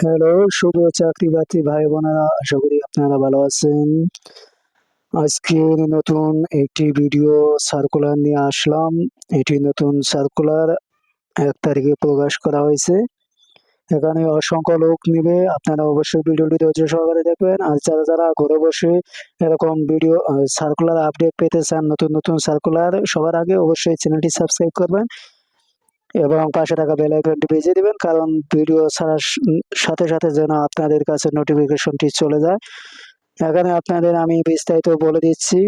Hello, শুভ চাকরি বাকরি ভাই বোনেরা, আশা করি আপনারা ভালো আছেন। আজকে নতুন একটি ভিডিও সার্কুলার নিয়ে আসলাম। এটি নতুন সার্কুলার এক তারিখে প্রকাশ করা হয়েছে। এখানে অসংখ্য লোক নিবে, আপনারা অবশ্যই ভিডিওটি ধৈর্য সহকারে দেখবেন। আর যারা যারা ঘরে বসে এরকম ভিডিও সার্কুলার আপডেট পেতে চান, নতুন নতুন সার্কুলার সবার আগে অবশ্যই চ্যানেলটি সাবস্ক্রাইব করবেন। এবং পাশে থাকা বেল আইকনটি বেজে দিবেন, কারণ ভিডিও ছাড়ার সাথে সাথে যেন আপনাদের কাছে নোটিফিকেশনটি চলে যায়। এখানে আপনাদের আমি বিস্তারিত বলে দিচ্ছি।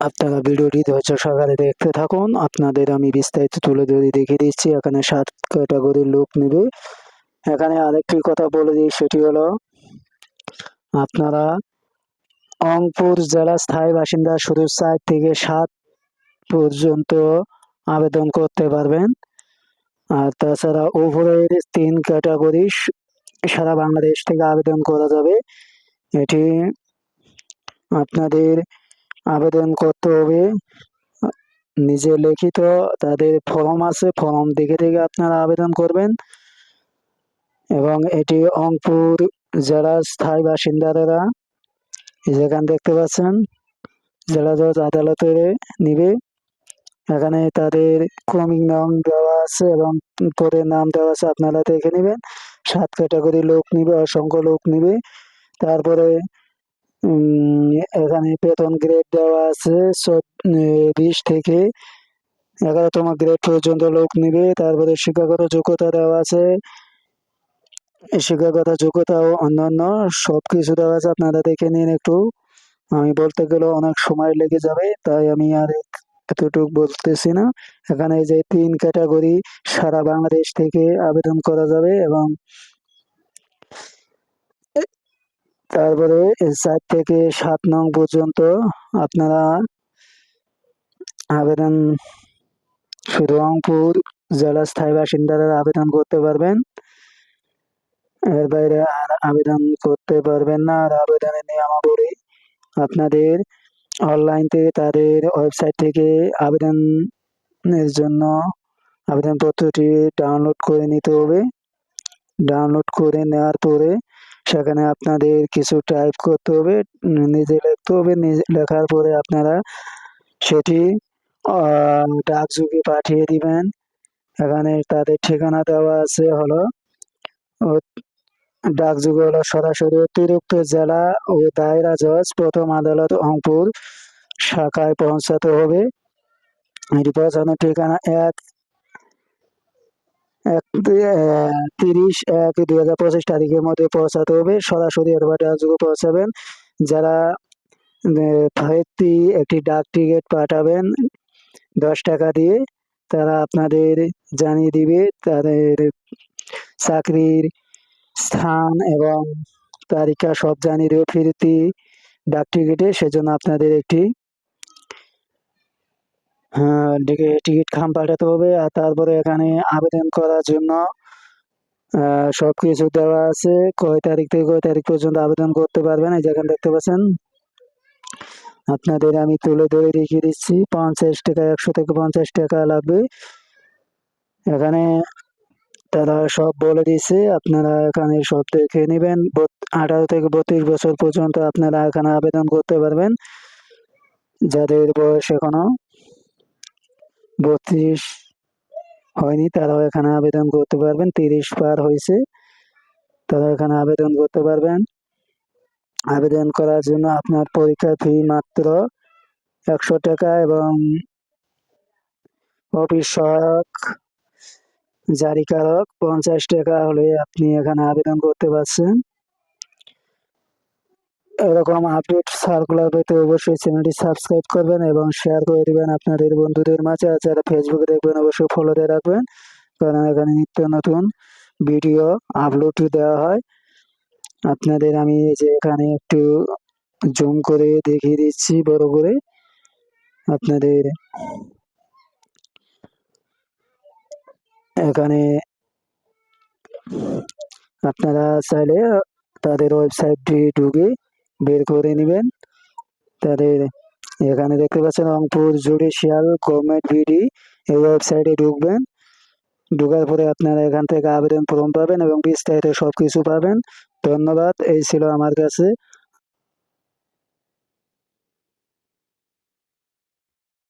আপনারা ভিডিওটি ধৈর্য সহকারে দেখতে থাকুন। আপনাদের আমি বিস্তারিত তুলে ধরে দেখিয়ে দিচ্ছি। এখানে সাত ক্যাটাগরির লোক নেবে। এখানে আরেকটি কথা বলে দিই, সেটি হলো, আপনারা অংপুর জেলা স্থায়ী বাসিন্দা শুধু চার থেকে সাত পর্যন্ত আবেদন করতে পারবেন। আর তাছাড়া ওভারের তিন ক্যাটাগরি সারা বাংলাদেশ থেকে আবেদন করা যাবে। এটি আপনাদের আবেদন করতে হবে। নিজে লিখিত তাদের ফর্ম আছে, ফর্ম দেখে দেখে আপনারা আবেদন করবেন। এবং এটি অংপুর জেলার স্থায়ী বাসিন্দারা যেখান দেখতে পাচ্ছেন, জেলা জজ আদালতে নিবে। এখানে তাদের ক্রমিক নাম দেওয়া আছে এবং পদের নাম দেওয়া আছে, আপনারা দেখে নেবেন। সাত ক্যাটাগরি লোক নিবে, অসংখ্য লোক নিবে। তারপরে এখানে বেতন গ্রেড দেওয়া আছে বিশ থেকে এগারোতম গ্রেড পর্যন্ত লোক নিবে। তারপরে শিক্ষাগত যোগ্যতা দেওয়া আছে। শিক্ষাগত যোগ্যতা ও অন্যান্য সব কিছু দেওয়া আছে, আপনারা দেখে নিন একটু। আমি বলতে গেলে অনেক সময় লেগে যাবে, তাই আমি আর এতটুকু বলতেছি না। এখানে যে তিন ক্যাটাগরি সারা বাংলাদেশ থেকে আবেদন করা যাবে এবং তারপরে চার থেকে সাত নং পর্যন্ত আপনারা আবেদন শুধু রংপুর জেলা স্থায়ী বাসিন্দারা আবেদন করতে পারবেন। এর বাইরে আর আবেদন করতে পারবেন না। আর আবেদনের নিয়মাবলী আপনাদের অনলাইন থেকে তাদের ওয়েবসাইট থেকে আবেদনের জন্য আবেদনপত্রটি ডাউনলোড করে নিতে হবে। ডাউনলোড করে নেওয়ার পরে সেখানে আপনাদের কিছু টাইপ করতে হবে, নিজে লিখতে হবে, নিজে লেখার পরে আপনারা সেটি ডাকযোগে পাঠিয়ে দিবেন। এখানে তাদের ঠিকানা দেওয়া আছে হলো ডাকযোগে হলো সরাসরি অতিরিক্ত জেলা ও দায়রা জজ প্রথম আদালত রংপুর শাখায় পৌঁছাতে হবে। পৌঁছানোর ঠিকানা এক এক, তিরিশ, এক, দুই হাজার পঁচিশ তারিখের মধ্যে পৌঁছাতে হবে। সরাসরি অথবা ডাকযোগে পৌঁছাবেন। যারা ব্যক্তি একটি ডাক টিকিট পাঠাবেন দশ টাকা দিয়ে, তারা আপনাদের জানিয়ে দিবে তাদের চাকরির স্থান এবং তালিকা সব জানিয়ে দেবে ফিরতি ডাক টিকিটে সেজন্য আপনাদের একটি হ্যাঁ, টিকিট খাম পাঠাতে হবে আর তারপরে এখানে আবেদন করার জন্য আহ, সবকিছু দেওয়া আছে। কয় তারিখ থেকে কয় তারিখ পর্যন্ত আবেদন করতে পারবেন এই যেখানে দেখতে পাচ্ছেন। আপনাদের আমি তুলে ধরে দেখিয়ে দিচ্ছি পঞ্চাশ টাকা একশো থেকে পঞ্চাশ টাকা লাগবে। এখানে তারা সব বলে দিয়েছে, আপনারা এখানে সব দেখে নেবেন। আঠারো থেকে বত্রিশ বছর পর্যন্ত আপনারা এখানে আবেদন করতে পারবেন। যাদের বয়স এখনও বত্রিশ হয়নি, তারাও এখানে আবেদন করতে পারবেন। তিরিশ পার হয়েছে তারা এখানে আবেদন করতে পারবেন। আবেদন করার জন্য আপনার পরীক্ষা ফি মাত্র একশো টাকা এবং অফিস সহায়ক জারিকারক, পঞ্চাশ টাকা হলে আপনি এখানে আবেদন করতে পারছেন। এরকম আপডেট সার্কুলার পেতে অবশ্যই চ্যানেলটি সাবস্ক্রাইব করবেন এবং শেয়ার করে দেবেন আপনাদের বন্ধুদের মাঝে। আর যারা ফেসবুকে দেখবেন, অবশ্যই ফলো দিয়ে রাখবেন, কারণ এখানে নিত্য নতুন ভিডিও আপলোড দেওয়া হয়। আপনাদের আমি যে এখানে একটু জুম করে দেখিয়ে দিচ্ছি, বড় করে। আপনাদের এখানে আপনারা চাইলে তাদের ওয়েবসাইটটি ঢুকে বের করে নেবেন। তাদের এখানে দেখতে পাচ্ছেন রংপুর জুডিশিয়াল গভর্নমেন্ট বিডি এই ওয়েবসাইটে ঢুকবেন। ঢোকার পরে আপনারা এখান থেকে আবেদন ফর্ম পাবেন এবং বিস্তারিত সব কিছু পাবেন। ধন্যবাদ, এই ছিল আমার কাছে।